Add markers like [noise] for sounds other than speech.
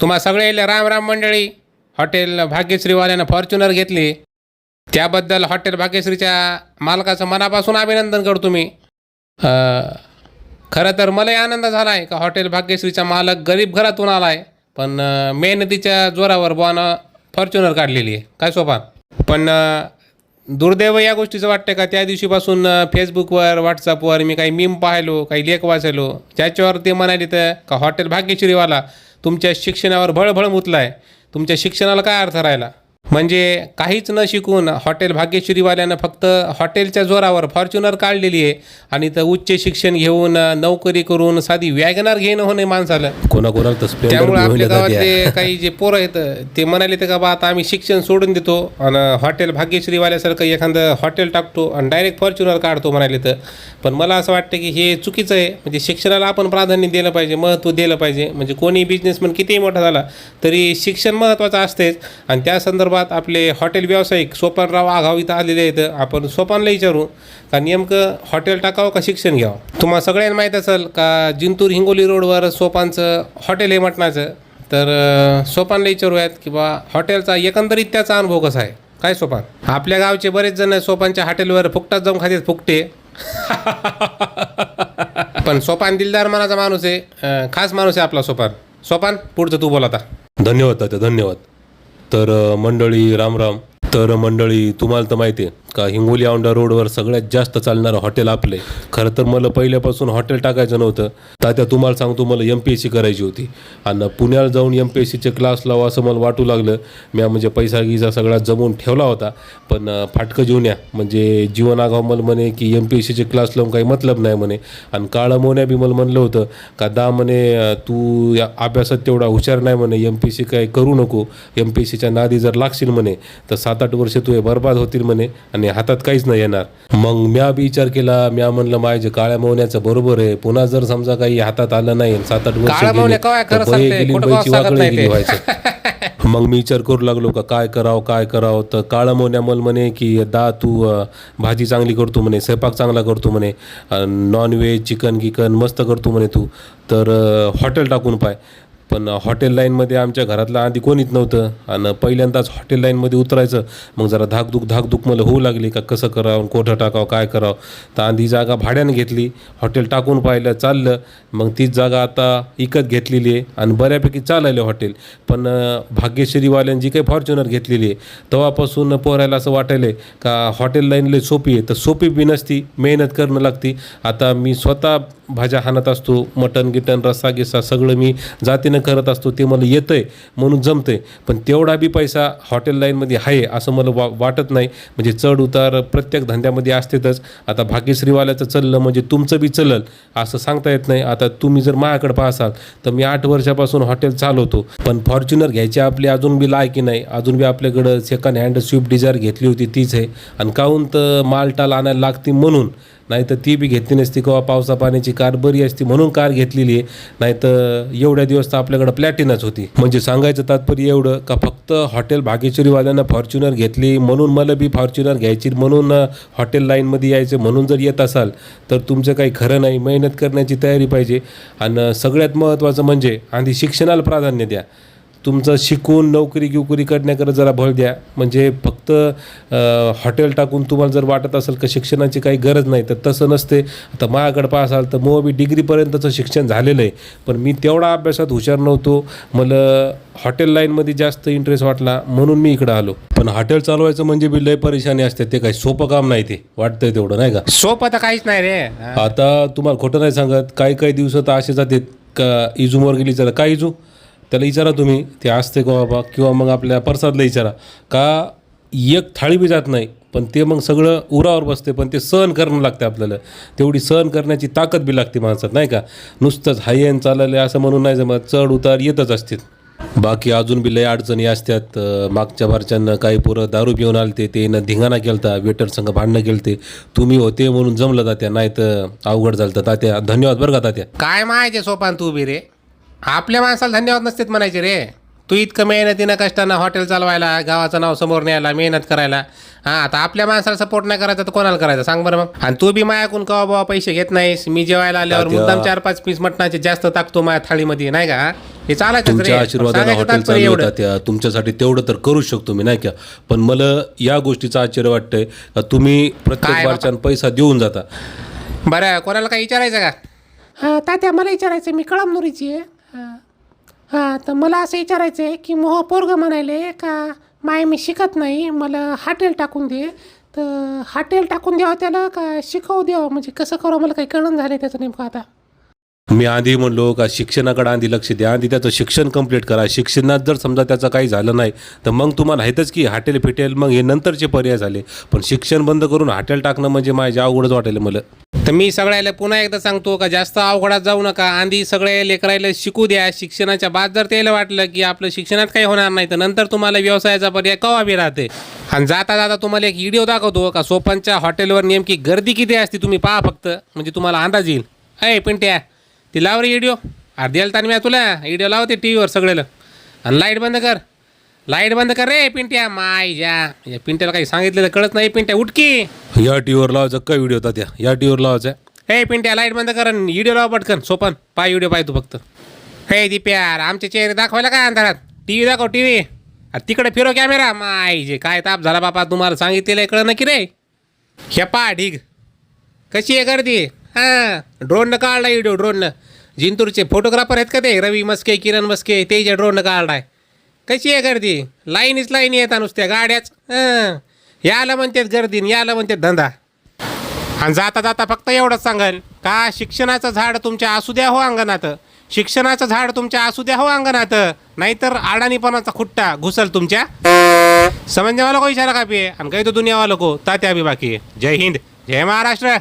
तुम्हा सगळे राम राम मंडळी हॉटेल भाग्यश्रीवाल्यानं फॉर्च्युनर घेतली. त्याबद्दल हॉटेल भाग्यश्रीच्या मालकाचं मनापासून अभिनंदन करतो मी खरं तर मलाही आनंद झाला आहे का हॉटेल भाग्यश्रीचा मालक गरीब घरातून आला आहे पण मेहनतीच्या जोरावर बुवानं फॉर्च्युनर काढलेली आहे. काय सोपान? पण दुर्दैव या गोष्टीचं वाटतं का? त्या दिवशीपासून फेसबुकवर व्हॉट्सअपवर मी काही मीम पाहिलो काही लेख वाचलो ज्याच्यावर ते म्हणाले तर का हॉटेल भाग्यश्रीवाला तुमच्या शिक्षणावर भळभळ मुतला आहे तुमच्या शिक्षणाला काय अर्थ राहिला? म्हणजे काहीच न शिकून हॉटेल भाग्यश्रीवाल्यानं फक्त हॉटेलच्या जोरावर फॉर्च्युनर काढलेली आहे आणि तर उच्च शिक्षण घेऊन नोकरी करून साधी वॅगनार घेणं होणे माणसाला. कोणाकोणाला तर स्प्लेंडर त्यामुळे आपल्या. गावातले [laughs] काही जे पोरं आहेत ते म्हणाले ते का बा आता आम्ही शिक्षण सोडून देतो आणि हॉटेल भाग्यश्रीवाल्यासारखं एखादं हॉटेल टाकतो आणि डायरेक्ट फॉर्च्युनर काढतो म्हणाले तर. पण मला असं वाटतं की हे चुकीचं आहे. म्हणजे शिक्षणाला आपण प्राधान्य दिलं पाहिजे महत्त्व दिलं पाहिजे. म्हणजे कोणी बिझनेसमॅन कितीही मोठा झाला तरी शिक्षण महत्त्वाचं असतेच. आणि त्या संदर्भात आपले हॉटेल व्यावसायिक सोपानराव आघाव इथं आलेले आहेत. आपण सोपानला विचारू का नेमकं हॉटेल टाकावं का शिक्षण घ्यावं? तुम्हाला सगळ्यांना माहीत असेल का जिंतूर हिंगोली रोडवर सोपानचं हॉटेल आहे मटणाचं? तर सोपानला विचारूयात की बा हॉटेलचा एकंदरीत त्याचा अनुभव कसा आहे? काय सोपान? आपल्या गावचे बरेच जण सोपानच्या हॉटेलवर फुकटात जाऊन खातात फुकटे. [laughs] पण सोपान दिलदार मनाचा माणूस आहे. खास माणूस आहे आपला सोपान. सोपान पुढचं तू बोल आता. धन्यवाद धन्यवाद. तर मंडळी राम राम. तर मंडळी तुम्हाला तर माहिती आहे. का? हिंगोली औंढा रोडवर सगळ्यात जास्त चालणारं हॉटेल आपले. खरं तर मला पहिल्यापासून हॉटेल टाकायचं नव्हतं. तात्या तुम्हाला सांगतो मला एम पी एस सी करायची होती. आणि पुण्याला जाऊन एम पी एस सीचे क्लास लावा असं मला वाटू लागलं. म्या म्हणजे पैसा गिसा सगळा जमवून ठेवला होता. पण फाटकं जीवन्या म्हणजे जीवन आगाव मला म्हणे की एम पी एस सीचे क्लास लावून काही मतलब नाही म्हणे. आणि काळं मोन्या बी मला म्हणलं होतं. का दा म्हणे तू या अभ्यासात तेवढा हुशार नाही म्हणे. एम पी सी काय करू नको. एम पी सीच्या नादी जर लागशील म्हणे तर सात आठ वर्ष तू हे बर्बाद होतील म्हणे. आणि हातात काहीच नाही येणार. मग म्या बी विचार केला म्या म्हणलं माझ्या काळ्या मोहण्याचं बरोबर आहे. पुन्हा जर समजा काही हातात आलं नाही सात आठ वर्ष गेली, तर बये गेली, वाकडं नाही गेली. व्हायचं [laughs] मग मी विचार करू लागलो का काय करावं काय करावं? तर काळं मोन्या मल म्हणे की दा तू अ, भाजी चांगली करतो म्हणे स्वयंपाक चांगला करतो म्हणे नॉन व्हेज चिकन गिकन मस्त करतो म्हणे तू. तर अ, हॉटेल टाकून पाय. पण हॉटेल लाईनमध्ये आमच्या घरातलं आधी कोणीच नव्हतं. आणि पहिल्यांदाच हॉटेल लाईनमध्ये उतरायचं. मग जरा धाकधूक धाकधूक मला होऊ लागली का कसं करावं कोठं टाकावं काय करावं. तर आधी जागा भाड्यानं घेतली. हॉटेल टाकून पाहिलं चाललं. मग तीच जागा आता विकत घेतलेली आहे आणि बऱ्यापैकी चाललं हॉटेल. पण अं, भाग्यश्रीवाल्यांनी जी काही फॉर्च्युनर घेतलेली आहे तेव्हापासून पोरायला असं वाटायलं का हॉटेल लाईन लई सोपी आहे. तर सोपी बी नसती मेहनत करणं लागती. आता मी स्वतः भाज्या हाणत असतो मटन गिटन रस्सा गिस्सा सगळं मी जातीनं करत असतो ते मला येतं आहे म्हणून जमतंय. पण तेवढा बी पैसा हॉटेल लाईनमध्ये आहे असं मला वा वाटत नाही. म्हणजे चढ उतार प्रत्येक धंद्यामध्ये असतेतच. आता भाग्यश्रीवाल्याचं चाललं म्हणजे तुमचं बी चलल असं सांगता येत नाही. आता तुम्ही जर माझ्याकडे पाहसाल तर मी आठ वर्षापासून हॉटेल चालवतो. पण फॉर्च्युनर घ्यायची आपली अजून बी लायकी नाही. अजून बी आपल्याकडं सेकंड हँड स्विफ्ट डिझायर घेतली होती तीच आहे. आणि काहून तर मालटाल आणायला लागते म्हणून नाही तर ती बी घेतली नसती. किंवा पावसा पाण्याची कार बरी असती म्हणून कार घेतलेली आहे. नाही तर एवढ्या दिवस तर आपल्याकडं प्लॅटिनाच होती. म्हणजे सांगायचं तात्पर्य एवढं का फक्त हॉटेल भागेश्वरीवाल्यांना फॉर्च्युनर घेतली म्हणून मला बी फॉर्च्युनर घ्यायची म्हणून हॉटेल लाईनमध्ये यायचं म्हणून जर येत असाल तर तुमचं काही खरं नाही. मेहनत करण्याची तयारी पाहिजे. आणि सगळ्यात महत्त्वाचं म्हणजे आधी शिक्षणाला प्राधान्य द्या. तुमचं शिकून नोकरी गिवकरी करण्याकडे जरा भर द्या. म्हणजे फक्त हॉटेल टाकून तुम्हाला जर वाटत असेल का शिक्षणाची काही गरज नाही तर तसं नसते. आता माझ्याकडे पाहाल तर मग मी डिग्रीपर्यंतचं शिक्षण झालेलं आहे. पण मी तेवढा अभ्यासात हुशार नव्हतो. मला हॉटेल लाईनमध्ये जास्त इंटरेस्ट वाटला म्हणून मी इकडं आलो. पण हॉटेल चालवायचं म्हणजे बी लय परेशानी असते. ते काही सोपं काम नाही ते. वाटतंय तेवढं नाही का? सोपं तर काहीच नाही रे. आता तुम्हाला खोटं नाही सांगत. काही काही दिवस तर असे जातात. का इजूमवर गेली जरा काय इजू? त्याला विचारा तुम्ही ते असते का बाबा? किंवा मग आपल्या प्रसादला विचारा का एक थाळी बी जात नाही पण ते मग सगळं उरावर बसते पण ते सहन करणं लागते आपल्याला. तेवढी सहन करण्याची ताकद बी लागते माणसात नाही का? नुसतंच हायन चालले असं म्हणून नाही जमत चढ उतार येतच असतात बाकी अजून बी लय अडचणी असतात. मागच्या बारच्यांना काही पोरं दारू पिऊन आलते ते न धिंगाणा केलता वेटर संघ भांडणं केलते. तुम्ही होते म्हणून जमलं जात्या नाही तर अवघड झालं तर तात्या. धन्यवाद बरं का तात्या. काय माहिती सोपान तू बी रे? आपल्या माणसाला धन्यवाद नसतेत म्हणायचे रे. तू इतकं मेहनतीनं कष्टानं हॉटेल चालवायला गावाचं नाव समोर न्यायला मेहनत करायला. हां आता आपल्या माणसाला सपोर्ट नाही करायचा तर कोणाला करायचा? सांग बरं मग. आणि तू बी मायाकून कवा बाबा पैसे घेत नाहीस. मी जेवायला आल्यावर. मुद्दाम चार पाच पीस मटणाचे जास्त टाकतो माझ्या थाळीमध्ये नाही का? हे? चालायचं तुमच्या आशीर्वादाने हॉटेल चालू एवढं. होतात त्या तुमच्यासाठी तेवढं तर करू शकतो मी नाही का? पण मला या गोष्टीचं आश्चर्य वाटतंय. का तुम्ही प्रत्येक? बारच्यान पैसा देऊन जाता. बरं कोणाला काही विचारायचं का? हां तात्या मला विचारायचं मी कळमनुरीची आहे. हां हां तर मला असं विचारायचं आहे की मोह पोरग म्हणाले का माय मी शिकत नाही मला हॉटेल टाकून दे. तर हॉटेल टाकून द्यावं त्याला का शिकवू द्यावं? म्हणजे कसं करावं? मला काही कळण झालं त्याचं नेमकं आता. मी आधी म्हणलो का शिक्षणाकडे आधी लक्ष द्या. आधी त्याचं शिक्षण कंप्लीट करा. शिक्षणात जर समजा त्याचं काही झालं नाही तर मग तुम्हाला आहेतच की हॉटेल फिटेल मग हे नंतरचे पर्याय झाले. पण शिक्षण बंद करून हॉटेल टाकणं म्हणजे माझ्या अवघडच वाटेल मला. तर मी सगळ्याला पुन्हा एकदा सांगतो का जास्त अवघडात जाऊ नका. आधी सगळे लेकरायला शिकू द्या. शिक्षणाच्या बाद जर त्याला वाटलं की आपलं शिक्षणात काही होणार नाही तर नंतर तुम्हाला व्यवसायाचा पर्याय कवा बी राहते. आणि जाता जाता तुम्हाला एक व्हिडिओ दाखवतो का सोपनच्या हॉटेलवर नेमकी गर्दी किती असते तुम्ही पहा फक्त. म्हणजे तुम्हाला अंदाज येईल. अय पिंट्या ती लाव रे व्हिडिओ अर्ध्याला ताण मी तुला. व्हिडिओ लावते टी व्हीवर सगळ्याला. आणि लाइट बंद कर. लाइट बंद कर रे पिंट्या. माय जा या पिंट्याला काही सांगितलेलं कळत नाही पिंट्या उठकी. या टीव्हीवर लावायचा काय व्हिडिओ होता त्या या टीव्हीवर लावायचा हे पिंट्या लाइट बंद कर व्हिडिओ लाव पटकन सोपन पाय व्हिडिओ पाय तू फक्त. हे दिप्यार आमचे चेहरे दाखवायला काय अंधारात? टी व्ही दाखव टी व्ही तिकडे फिरो कॅमेरा माय जे काय ताप झाला बापा तुम्हाला सांगितलेलं कळलं ना की रे? हे पा ढीग. कशी आहे गर्दी? हां. ड्रोननं काढला व्हिडिओ ड्रोननं जिंतूरचे फोटोग्राफर आहेत का ते? रवी मस्के किरण मस्के ते जे ड्रोननं काढलाय. कशी आहे गर्दी? लाईनीच लाईनी येतात नुसत्या गाड्याच. हां. याला म्हणतात गर्दी आणि याला म्हणतात धंदा. आणि जाता जाता फक्त एवढंच सांगाल का शिक्षणाचं झाड तुमच्या असू द्या हो अंगणात. शिक्षणाचं झाड तुमच्या असू द्या हो अंगणात. नाहीतर अडाणीपणाचा खुट्टा घुसल तुमच्या. समजने को इशारा कापी आहे आणि काही तो दुनियावाला को? तात्या भी बाकी जय हिंद. जय महाराष्ट्र.